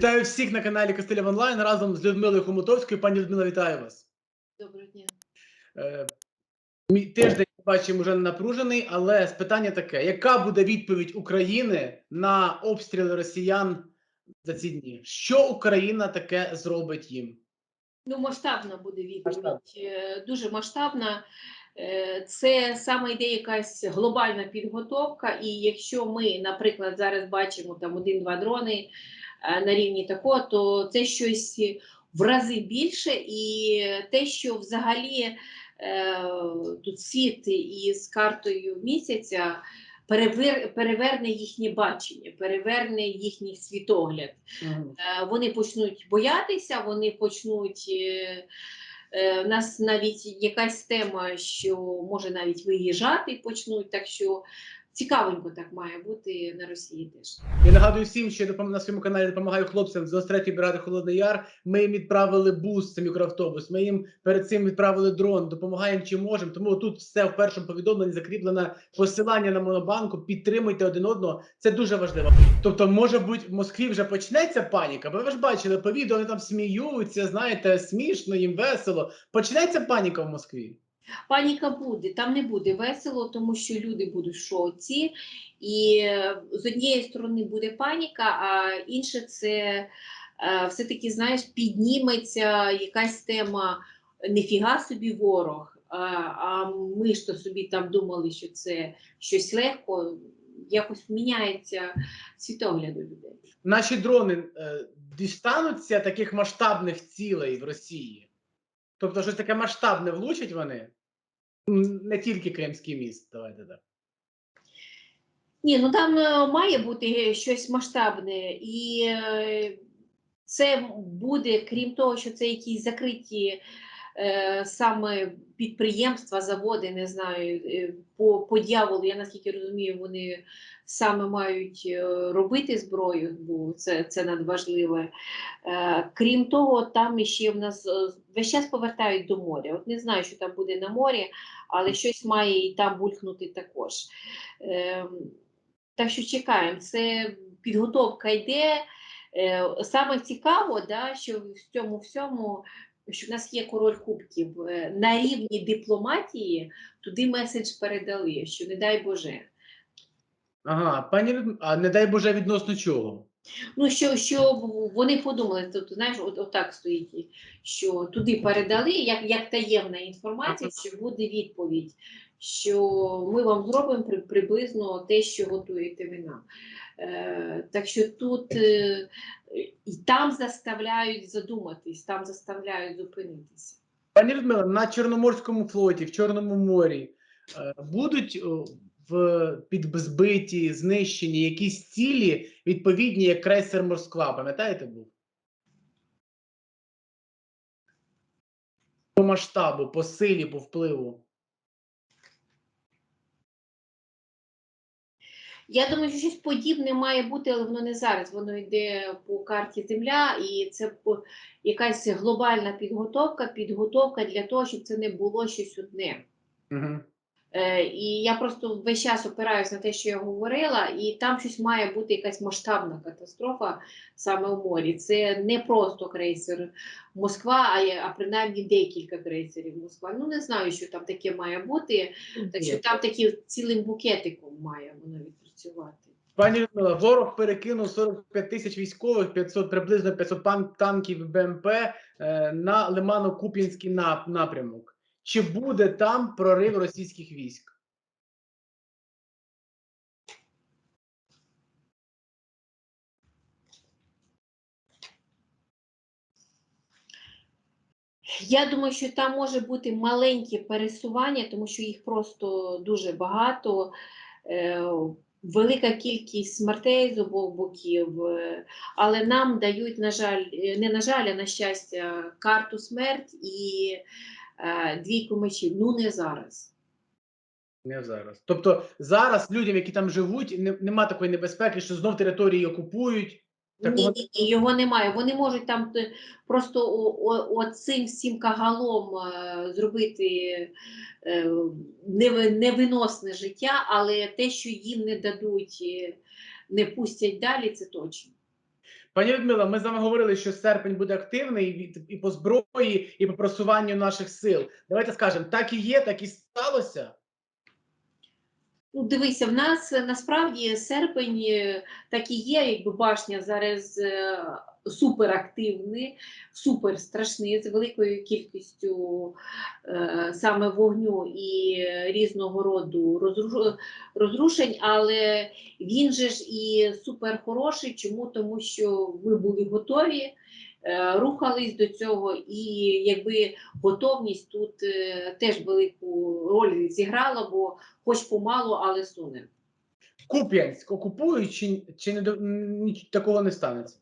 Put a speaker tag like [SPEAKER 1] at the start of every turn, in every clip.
[SPEAKER 1] Вітаю всіх на каналі Костиля Онлайн разом з Людмилою Хомутовською. Пані Людмила, вітаю вас.
[SPEAKER 2] Доброго дня.
[SPEAKER 1] Е, мій Тиждень бачимо вже напружений, але питання таке: яка буде відповідь України на обстріли росіян за ці дні? Що Україна таке зробить їм?
[SPEAKER 2] Ну, масштабна буде відповідь,
[SPEAKER 1] Масштабна.
[SPEAKER 2] е, дуже масштабна. Е, Це саме йде якась глобальна підготовка. І якщо ми, наприклад, зараз бачимо там один-два дрони на рівні такого, то це щось в рази більше, і те, що взагалі е, тут світ із картою місяця. перевер- Переверне їхнє бачення, переверне їхній світогляд. Е, вони почнуть боятися, вони почнуть. е, е, У нас навіть якась тема, що може навіть виїжджати почнуть, так що цікавенько так має бути на Росії теж.
[SPEAKER 1] Я нагадую всім, що я на своєму каналі допомагаю хлопцям з 23-ї бригади Холодний Яр. Ми їм відправили бус, це мікроавтобус. Ми їм перед цим відправили дрон, допомагаємо чим можемо. Тому тут все в першому повідомленні закріплено посилання на монобанку. Підтримуйте один одного. Це дуже важливо. Тобто, може бути, в Москві вже почнеться паніка, бо ви ж бачили по відео, вони там сміються, знаєте, смішно, їм весело. Почнеться паніка в Москві.
[SPEAKER 2] Паніка буде, там не буде весело, тому що люди будуть в шоці, і е, з однієї сторони буде паніка, а інше це е, все-таки, знаєш, підніметься якась тема нефіга собі ворог. А ми ж то собі там думали, що це щось легко, якось міняється світогляд у людей.
[SPEAKER 1] Наші дрони е, дістануться таких масштабних цілей в Росії. Тобто, щось таке масштабне влучать вони. Не тільки Кримський міст, давайте так.
[SPEAKER 2] Ні, ну там е, має бути щось масштабне, і е, це буде, крім того, що це якісь закриті саме підприємства, заводи, не знаю, е, по, по дьяволу, я наскільки розумію, вони саме мають е, робити зброю, бо це, це надважливе. Е, крім того, там ще в нас е, весь час повертають до моря. От не знаю, що там буде на морі, але щось має і там булькнути також. Так що чекаємо, це підготовка йде. Е, Саме цікаво, да, що в цьому всьому, що в нас є король кубків е, на рівні дипломатії, туди меседж передали, що не дай Боже.
[SPEAKER 1] Ага, пані а не дай Боже відносно чого.
[SPEAKER 2] Ну, що, що вони подумали, тобто, знаєш, от, отак стоїть, що туди передали, як, як таємна інформація, що буде відповідь, що ми вам зробимо при, приблизно те, що готуєте ви нам. Е, так що тут е, і там заставляють задуматись, там заставляють зупинитися.
[SPEAKER 1] Пані Людмила, на Чорноморському флоті, в Чорному морі е, будуть в підзбиті, знищені якісь цілі, відповідні як крейсер Москва. Пам'ятаєте був? По масштабу, по силі, по впливу.
[SPEAKER 2] Я думаю, що щось подібне має бути, але воно не зараз. Воно йде по карті Земля, і це якась глобальна підготовка, підготовка для того, щоб це не було щось одне.
[SPEAKER 1] Угу.
[SPEAKER 2] Е, і я просто весь час опираюся на те, що я говорила, і там щось має бути якась масштабна катастрофа саме у морі. Це не просто крейсер Москва, а, є- а принаймні декілька крейсерів Москва. Ну не знаю, що там таке має бути. Так що там такі цілим букетиком має воно відпрацювати.
[SPEAKER 1] Пані Людмила, ворог перекинув 45 тисяч військових, 500, приблизно 500 танків БМП е, на Лимано-Куп'янський напрямок. Чи буде там прорив російських військ?
[SPEAKER 2] Я думаю, що там може бути маленьке пересування, тому що їх просто дуже багато. Велика кількість смертей з обох боків, е, але нам дають, на жаль, е, не на жаль, а на щастя, карту смерть і е, двійку мечів. Ну не зараз.
[SPEAKER 1] Не зараз. Тобто зараз людям, які там живуть, нема такої небезпеки, що знов території окупують.
[SPEAKER 2] Ні, ні, ні, його немає. Вони можуть там е, просто оцим всім кагалом е, зробити е, невиносне життя, але те, що їм не дадуть, не пустять далі, це точно.
[SPEAKER 1] Пані Людмила, ми з вами говорили, що серпень буде активний від- і по зброї, і по просуванню наших сил. Давайте скажемо, так і є, так і сталося.
[SPEAKER 2] Ну, дивися, в нас е, насправді серпень е, так і є, якби башня зараз е, суперактивний, супер страшний, з великою кількістю саме вогню і різного роду розрушень, але він же ж і супер хороший. Чому? Тому що ми були готові. Е, Рухались до цього, і якби готовність тут е, теж велику роль зіграла, бо хоч помалу, але суне.
[SPEAKER 1] Куп'янськ окупують чи, чи не такого не станеться?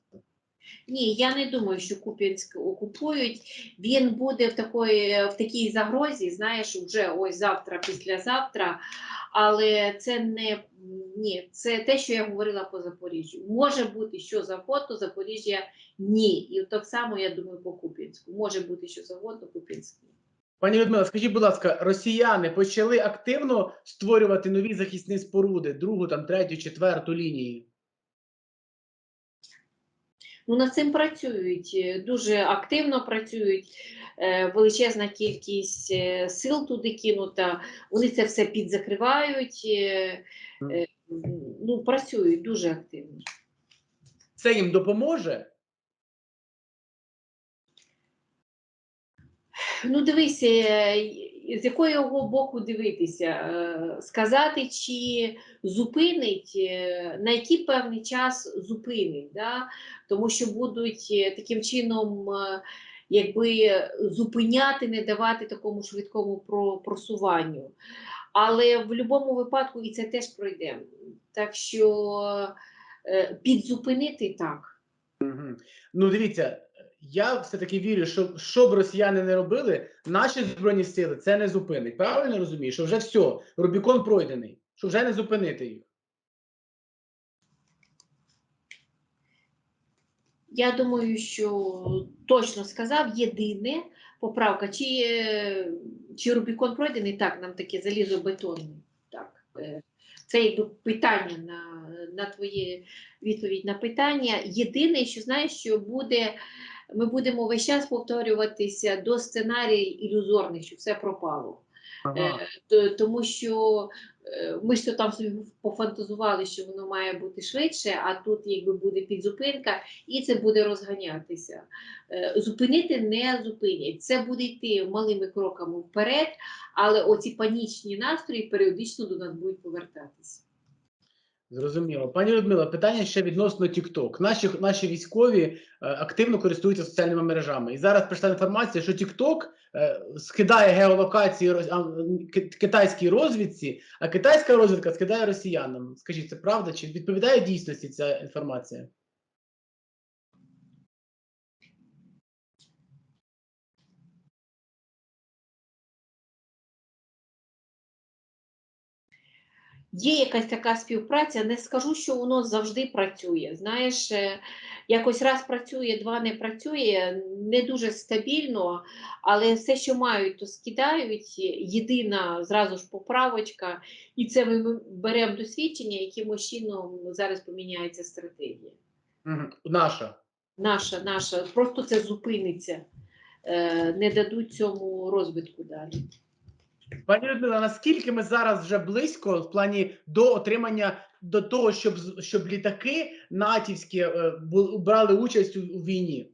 [SPEAKER 2] Ні, я не думаю, що Куп'янськ окупують. Він буде в такої в такій загрозі, знаєш, вже ось завтра, післязавтра. Але це не ні, це те, що я говорила по Запоріжжю. Може бути що завгодно, Запоріжжя ні. І так само я думаю по Купінську. Може бути що завгодно, Куп'янськ ні.
[SPEAKER 1] Пані Людмила, скажіть, будь ласка, росіяни почали активно створювати нові захисні споруди, другу, там, третю, четверту лінії.
[SPEAKER 2] Ну, над цим працюють, е, дуже активно працюють. е, Величезна кількість е, сил туди кинута. Вони це все підзакривають. Ну, працюють дуже активно.
[SPEAKER 1] Це їм допоможе?
[SPEAKER 2] Ну, дивися, з якого боку дивитися, Е, сказати, чи зупинить, е, на який певний час зупинить, да? тому що будуть е, таким чином якби зупиняти, не давати такому швидкому просуванню. Але в будь-якому випадку і це теж пройде. Так що підзупинити так.
[SPEAKER 1] Ну, дивіться, я все-таки вірю, що що б росіяни не робили, наші збройні сили це не зупинить. Правильно розумію, що вже все, Рубікон пройдений, що вже не зупинити їх.
[SPEAKER 2] Я думаю, що точно сказав єдине поправка, чи, чи Рубікон пройдений, так, нам таке залізобетонне. Так. е, Це якби питання на, на твоє відповідь на питання. Єдине, що знаєш, що буде, ми будемо весь час повторюватися до сценарію ілюзорних, що все пропало.
[SPEAKER 1] Ага.
[SPEAKER 2] Е, тому що е, ми ж то там собі пофантазували, що воно має бути швидше, а тут якби буде підзупинка, і це буде розганятися. Е, Зупинити не зупинять. Це буде йти малими кроками вперед, але оці панічні настрої періодично до нас будуть повертатися.
[SPEAKER 1] Зрозуміло. Пані Людмила, питання ще відносно TikTok. Наші, наші військові е, активно користуються соціальними мережами. І зараз прийшла інформація, що TikTok е, скидає геолокації роз- а, китайській розвідці, а китайська розвідка скидає росіянам. Скажіть, це правда? Чи відповідає дійсності ця інформація?
[SPEAKER 2] Є якась така співпраця, не скажу, що воно завжди працює. Знаєш, е, якось раз працює, два не працює, не дуже стабільно, але все, що мають, то скидають. Єдина зразу ж поправочка, і це ми беремо досвідчення, якимось чином зараз поміняється стратегія.
[SPEAKER 1] Наша.
[SPEAKER 2] Наша, наша, просто це зупиниться, е, не дадуть цьому розвитку далі.
[SPEAKER 1] Пані Людмила, наскільки ми зараз вже близько в плані до отримання до того, щоб щоб літаки натівські е, брали участь у, у війні?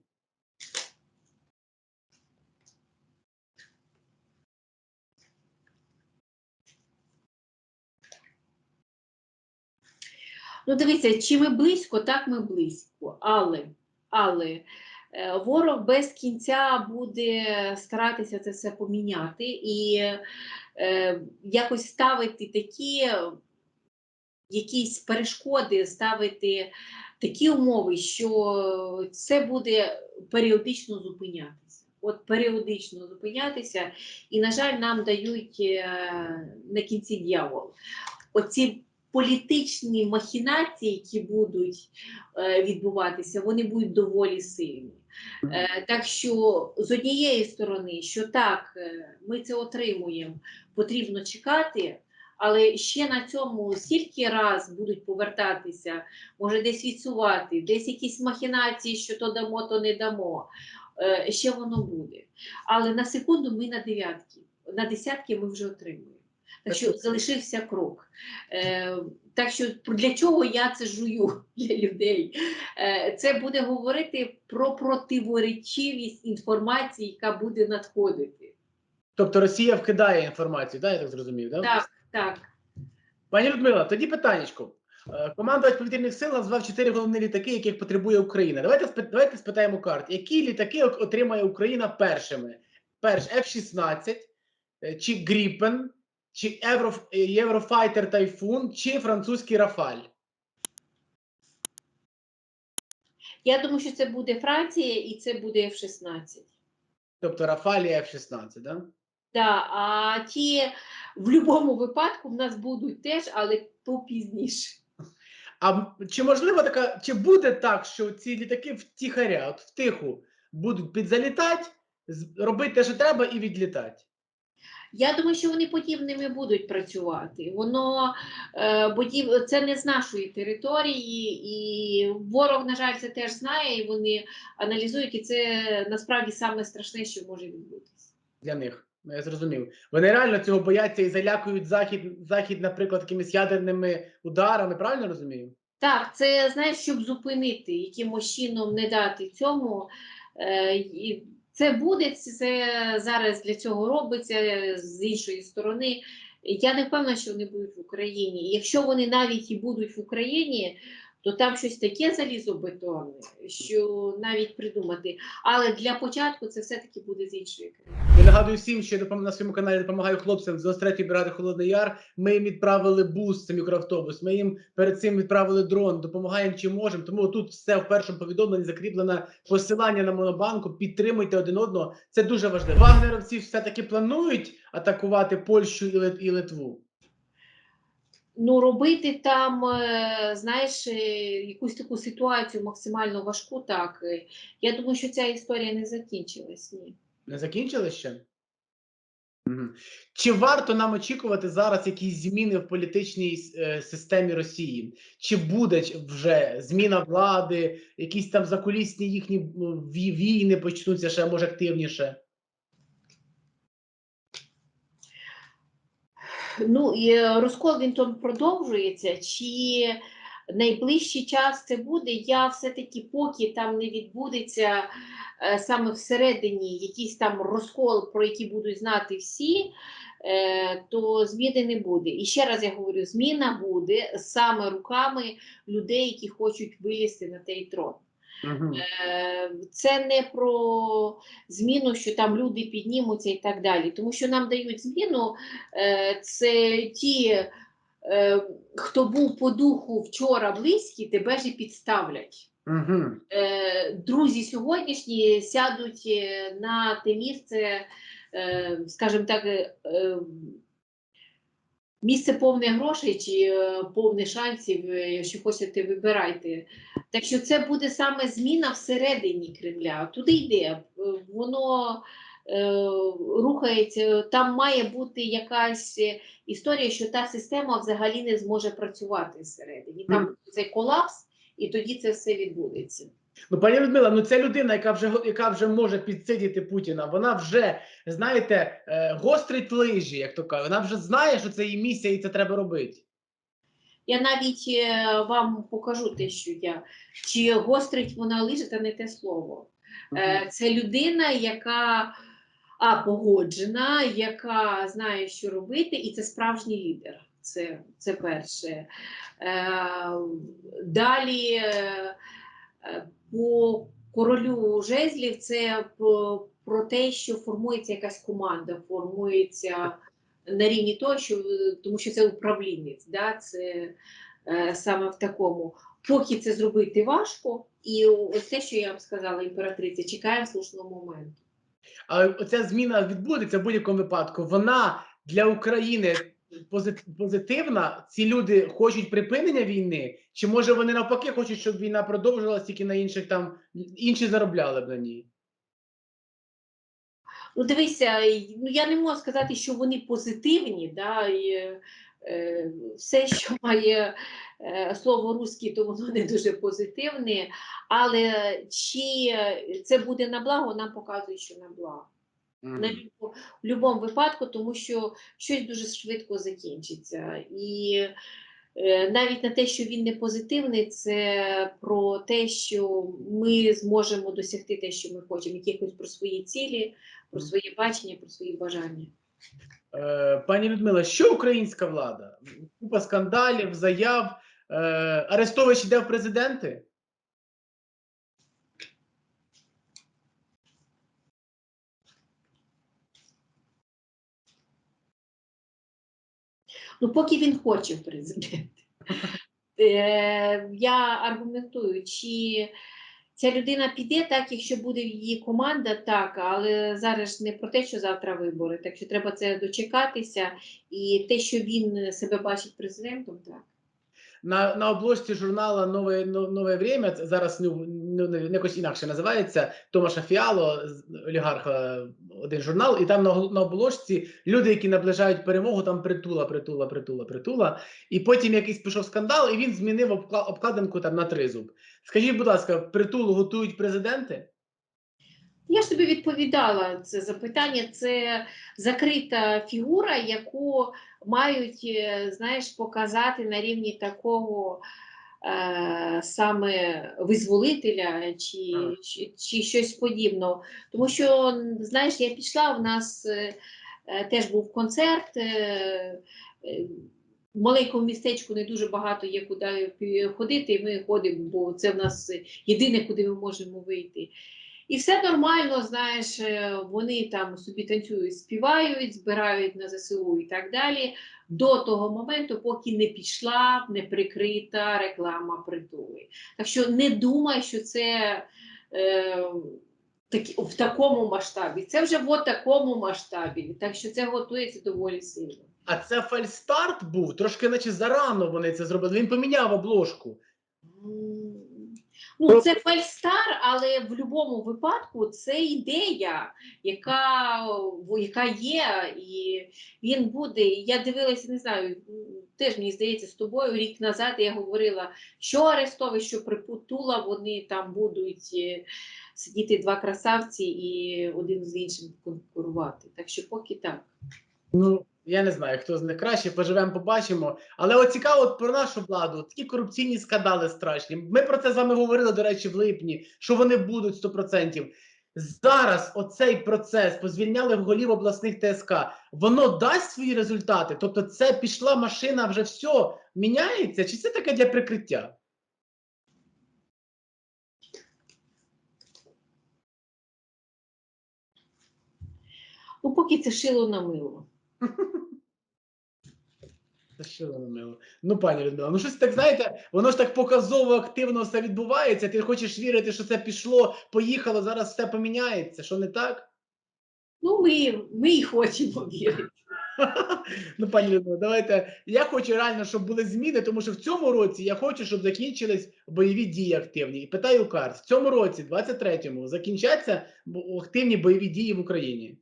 [SPEAKER 2] Ну, дивіться, чи ми близько, так ми близько. Але, але ворог без кінця буде старатися це все поміняти і е, якось ставити такі е, якісь перешкоди, ставити такі умови, що це буде періодично зупинятися. От періодично зупинятися, і, на жаль, нам дають е, на кінці дьявол. Оці політичні махінації, які будуть е, відбуватися, вони будуть доволі сильні. Е, так що з однієї сторони, що так, е, ми це отримуємо, потрібно чекати, Але ще на цьому стільки раз будуть повертатися, може десь відсувати, десь якісь махінації, що то дамо, то не дамо. Е, Ще воно буде. Але на секунду ми на дев'ятки, на десятки ми вже отримуємо. Так що залишився крок. Е, так що для чого я це жую для людей? Е, це буде говорити про противоречивість інформації, яка буде надходити.
[SPEAKER 1] Тобто Росія вкидає інформацію, да, я так зрозумів, да?
[SPEAKER 2] Так, так.
[SPEAKER 1] Пані Людмила, тоді питаннячко. Е, Командувач повітряних сил назвав чотири головні літаки, яких потребує Україна. Давайте давайте спитаємо карт, які літаки отримає Україна першими? Перш F-16, е, чи Gripen, чи Євро, Єврофайтер Тайфун, чи французький Рафаль.
[SPEAKER 2] Я думаю, що це буде Франція і це буде F-16.
[SPEAKER 1] Тобто Рафаль і F-16, да?
[SPEAKER 2] Да, а ті в будь-якому випадку в нас будуть теж, але попізніше.
[SPEAKER 1] А чи можливо така, чи буде так, що ці літаки втіхаря, от втиху, будуть підзалітати, робити те, що треба, і відлітати?
[SPEAKER 2] Я думаю, що вони подібними будуть працювати. Воно е, подіб... це не з нашої території, і ворог, на жаль, це теж знає, і вони аналізують, і це насправді саме страшне, що може відбутися.
[SPEAKER 1] для них. Ну, Я зрозумів. Вони реально цього бояться і залякують захід, захід, наприклад, якимись ядерними ударами. Правильно розумію?
[SPEAKER 2] Так, це знаєш, щоб зупинити, якимось чином не дати цьому. Е, і це буде, це- зараз для цього робиться з іншої сторони. Я не впевнена, що вони будуть в Україні. Якщо вони навіть і будуть в Україні, то там щось таке залізобетонне, що навіть придумати. Але для початку це все-таки буде з іншої країни.
[SPEAKER 1] Я нагадую всім, що я на своєму каналі допомагаю хлопцям з 23-ї бригади Холодний Яр. Ми їм відправили бус, це мікроавтобус. Ми їм перед цим відправили дрон, допомагаємо чим можемо. Тому тут все в першому повідомленні закріплено посилання на монобанку. Підтримуйте один одного. Це дуже важливо. Вагнеровці все-таки планують атакувати Польщу і Литву.
[SPEAKER 2] Ну, робити там, е, знаєш, е, якусь таку ситуацію максимально важку, так. е, Я думаю, що ця історія не закінчилась. Ні.
[SPEAKER 1] Не закінчили ще? Чи варто нам очікувати зараз якісь зміни в політичній е, системі Росії? Чи буде вже зміна влади, якісь там закулісні їхні війни почнуться ще може активніше?
[SPEAKER 2] Ну, і розкол він там продовжується. Чи найближчий час це буде? Я все-таки, поки там не відбудеться е, саме всередині якийсь там розкол, про який будуть знати всі, е, то зміни не буде. І ще раз я говорю: зміна буде саме руками людей, які хочуть вилізти на той трон. Е, Це не про зміну, що там люди піднімуться і так далі. Тому що нам дають зміну, е, це ті, е, хто був по духу вчора близькі, тебе ж і підставлять. Е, Друзі сьогоднішні сядуть на те місце, скажімо так, місце повне грошей чи е, повне шансів, е, якщо хочете, вибирайте. Так що це буде саме зміна всередині Кремля. Туди йде, е, воно е, рухається, там має бути якась е, історія, що та система взагалі не зможе працювати всередині. Там буде цей колапс, і тоді це все відбудеться.
[SPEAKER 1] Ну, пані Людмила, ну ця людина, яка вже яка вже може підсидіти Путіна, вона вже, знаєте, е, гострить лижі, як то кажуть. Вона вже знає, що це її місія і це треба робити.
[SPEAKER 2] Я навіть е, вам покажу те, що я чи гострить вона лиже, це не те слово. Е, Це людина, яка а, погоджена, яка знає, що робити, і це справжній лідер. Це, це перше. Далі по королю жезлів це про те, що формується якась команда, формується на рівні того, що тому що це управлінець, да? це е, саме в такому. Поки це зробити важко, і ось те, що я вам сказала, імператриця, чекає слушного моменту.
[SPEAKER 1] Але оця зміна відбудеться в будь-якому випадку. Вона для України позитивна. Ці люди хочуть припинення війни, чи може вони навпаки хочуть, щоб війна продовжувалася тільки на інших там інші заробляли б на ній?
[SPEAKER 2] Ну, дивися, ну я не можу сказати, що вони позитивні, да, і, е, все, що має е, слово русський, то воно не дуже позитивне. Але чи це буде на благо, нам показує, що на благо. На в будь-якому випадку, тому що щось дуже швидко закінчиться. І е, навіть на те, що він не позитивний, це про те, що ми зможемо досягти те, що ми хочемо, якихось про свої цілі, про своє бачення, про свої бажання.
[SPEAKER 1] Е, Пані Людмила, що українська влада? Купа скандалів, заяв. Е, Арестович йде в президенти?
[SPEAKER 2] Ну, поки він хоче в президенти. Е, я аргументую, чи ця людина піде так, якщо буде її команда, так, але зараз не про те, що завтра вибори, так що треба це дочекатися. І те, що він себе бачить президентом, так.
[SPEAKER 1] На, на обложці журнала Нове, Нове Время, зараз ну, ну, якось інакше називається, Томаша Фіало, олігарха, один журнал, і там на, на обложці люди, які наближають перемогу, там притула, притула, притула, притула. І потім якийсь пішов скандал, і він змінив обкладинку там на тризуб. Скажіть, будь ласка, притулу готують президенти?
[SPEAKER 2] Я ж тобі відповідала це запитання. Це закрита фігура, яку мають, е, знаєш, показати на рівні такого саме визволителя чи, чи, чи щось подібного. Тому що, знаєш, я пішла, в нас е, е, теж був концерт. Е, е, в маленькому містечку не дуже багато є куди ходити, і ми ходимо, бо це в нас єдине, куди ми можемо вийти. І все нормально, знаєш, е, вони там собі танцюють, співають, збирають на ЗСУ і так далі. До того моменту, поки не пішла, не прикрита реклама притули. Так що не думай, що це е, такі, в такому масштабі. Це вже в такому масштабі. Так що це готується доволі сильно.
[SPEAKER 1] А це фальстарт був, трошки наче зарано вони це зробили. Він поміняв обложку.
[SPEAKER 2] Ну, це фальстар, але в будь-якому випадку це ідея, яка, яка є, і він буде. Я дивилася, не знаю, теж мені здається, з тобою рік назад я говорила, що Арестович, що Припутула, вони там будуть е, сидіти два красавці і один з іншим конкурувати. Так що поки так.
[SPEAKER 1] Ну, я не знаю, хто з них краще, поживемо, побачимо. Але от цікаво от про нашу владу, такі корупційні скандали страшні. Ми про це з вами говорили, до речі, в липні, що вони будуть 100%. Зараз оцей процес позвільняли в голів обласних ТСК, воно дасть свої результати? Тобто, це пішла машина, вже все міняється, чи це таке для прикриття?
[SPEAKER 2] Ну, поки це шило на мило.
[SPEAKER 1] Що воно мило? Ну, пані Людмила, ну щось так знаєте, воно ж так показово активно все відбувається. Ти хочеш вірити, що це пішло, поїхало, зараз все поміняється. Що не так?
[SPEAKER 2] Ну, ми, ми і хочемо вірити.
[SPEAKER 1] Ну, пані Людмила, давайте. Я хочу реально, щоб були зміни, тому що в цьому році я хочу, щоб закінчились бойові дії активні. І питаю карт, в цьому році, 23-му, закінчаться активні бойові дії в Україні.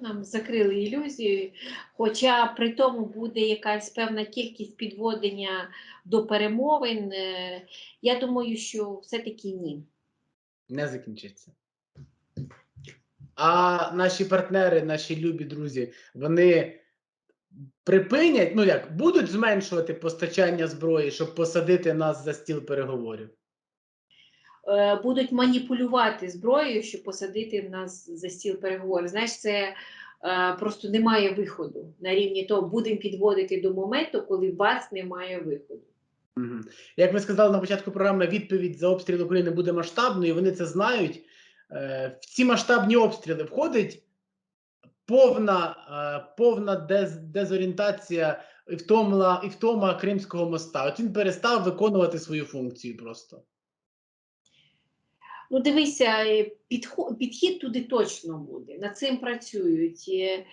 [SPEAKER 2] Нам закрили ілюзію, хоча при тому буде якась певна кількість підводення до перемовин. е, Я думаю, що все-таки ні.
[SPEAKER 1] Не закінчиться. А наші партнери, наші любі друзі, вони припинять, ну як, будуть зменшувати постачання зброї, щоб посадити нас за стіл переговорів.
[SPEAKER 2] Е, Будуть маніпулювати зброєю, щоб посадити нас за стіл переговорів. Знаєш, це е, просто немає виходу на рівні того, будемо підводити до моменту, коли вас немає виходу.
[SPEAKER 1] Як ви сказали на початку програми, відповідь за обстріл України буде масштабною, вони це знають. Е, В ці масштабні обстріли входить повна, повна дез, дезорієнтація і втома, і втома Кримського моста. От він перестав виконувати свою функцію просто.
[SPEAKER 2] Ну, дивися, е, підхід туди точно буде. Над цим працюють. Е,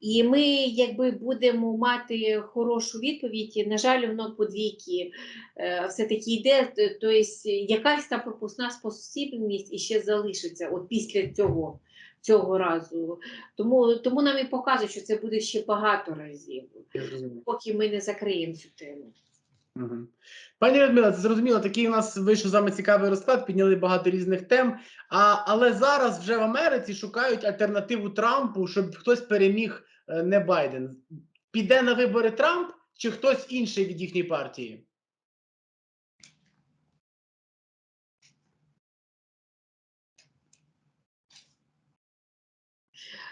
[SPEAKER 2] І ми, якби будемо мати хорошу відповідь, на жаль, воно по двійки е, все-таки йде. Тобто, якась там пропускна спосібність і ще залишиться от після цього, цього разу. Тому, тому нам і показують, що це буде ще багато разів, поки ми не закриємо цю тему.
[SPEAKER 1] Пані Людмила, це зрозуміло, такий у нас вийшов з вами цікавий розклад, підняли багато різних тем. А, але зараз вже в Америці шукають альтернативу Трампу, щоб хтось переміг е, не Байден. Піде на вибори Трамп чи хтось інший від їхньої партії?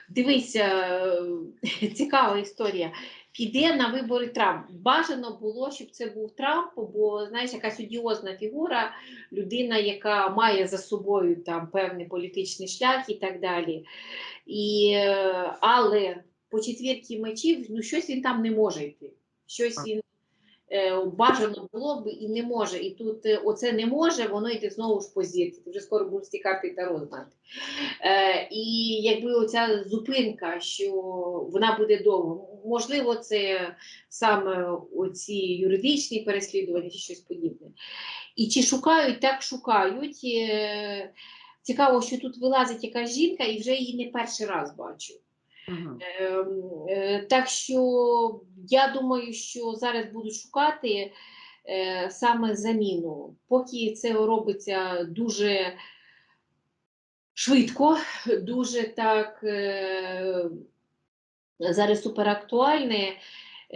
[SPEAKER 2] Дивися, е, цікава історія. Піде на вибори Трамп. Бажано було, щоб це був Трамп, бо знаєш, якась одіозна фігура, людина, яка має за собою там певний політичний шлях і так далі. І, е, але по четвірці мечів, ну щось він там не може йти. Щось він бажано було б і не може. І тут е, оце не може, воно йде знову ж по зірці. Вже скоро будеш ці карти Таро знати. Е, і якби оця зупинка, що вона буде довго, можливо, це саме оці юридичні переслідування чи щось подібне. І чи шукають, так шукають. Е, Цікаво, що тут вилазить якась жінка, і вже її не перший раз бачу. Ем, е, Так що я думаю, що зараз будуть шукати е, саме заміну. Поки це робиться дуже швидко, дуже так е, зараз суперактуальне.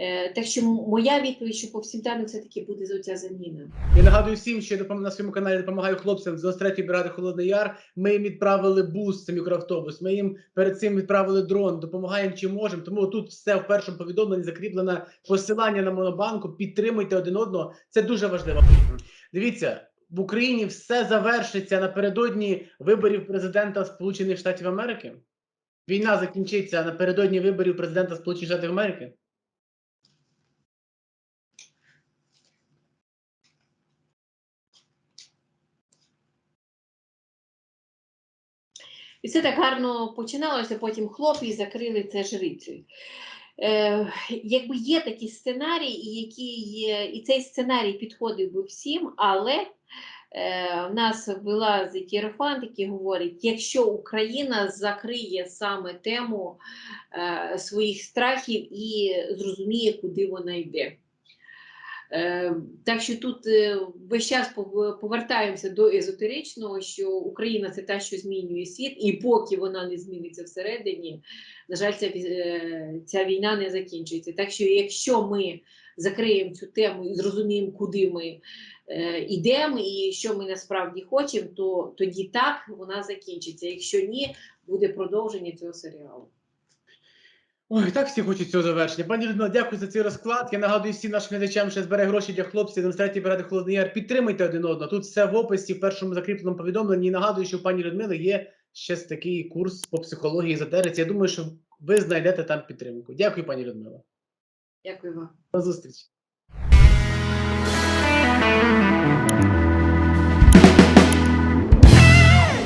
[SPEAKER 2] Е, Так що моя відповідь, що по всім даним все-таки буде оця заміна.
[SPEAKER 1] Я нагадую всім, що я на своєму каналі допомагаю хлопцям з 23-ї бригади Холодний Яр. Ми їм відправили бус, це мікроавтобус. Ми їм перед цим відправили дрон, допомагаємо чим можемо. Тому тут все в першому повідомленні закріплено посилання на монобанку. Підтримуйте один одного. Це дуже важливо. Дивіться, в Україні все завершиться напередодні виборів президента Сполучених Штатів Америки. Війна закінчиться напередодні виборів президента Сполучених Штатів Америки.
[SPEAKER 2] І це так гарно починалося, потім хлоп і закрили це жрицею. Е, якби є такі сценарії, які є, і цей сценарій підходив би всім, але е, в нас вилазить Єрофант, який говорить, якщо Україна закриє саме тему е, своїх страхів і зрозуміє, куди вона йде. Е, Так що тут е, весь час пов- повертаємося до езотеричного, що Україна це та, що змінює світ, і поки вона не зміниться всередині, на жаль, ця, е, ця війна не закінчується. Так що, якщо ми закриємо цю тему і зрозуміємо, куди ми йдемо і що ми насправді хочемо, то тоді так вона закінчиться. Якщо ні, буде продовження цього серіалу.
[SPEAKER 1] Ой, так всі хочуть цього завершення. Пані Людмила, дякую за цей розклад. Я нагадую всім нашим глядачам, що збере гроші для хлопців 23 бригади Холодний Яр. Підтримуйте один одного. Тут все в описі, в першому закріпленому повідомленні. І нагадую, що у пані Людмили є ще такий курс по психології езотериці. Я думаю, що ви знайдете там підтримку. Дякую, пані Людмила.
[SPEAKER 2] Дякую вам.
[SPEAKER 1] До зустрічі.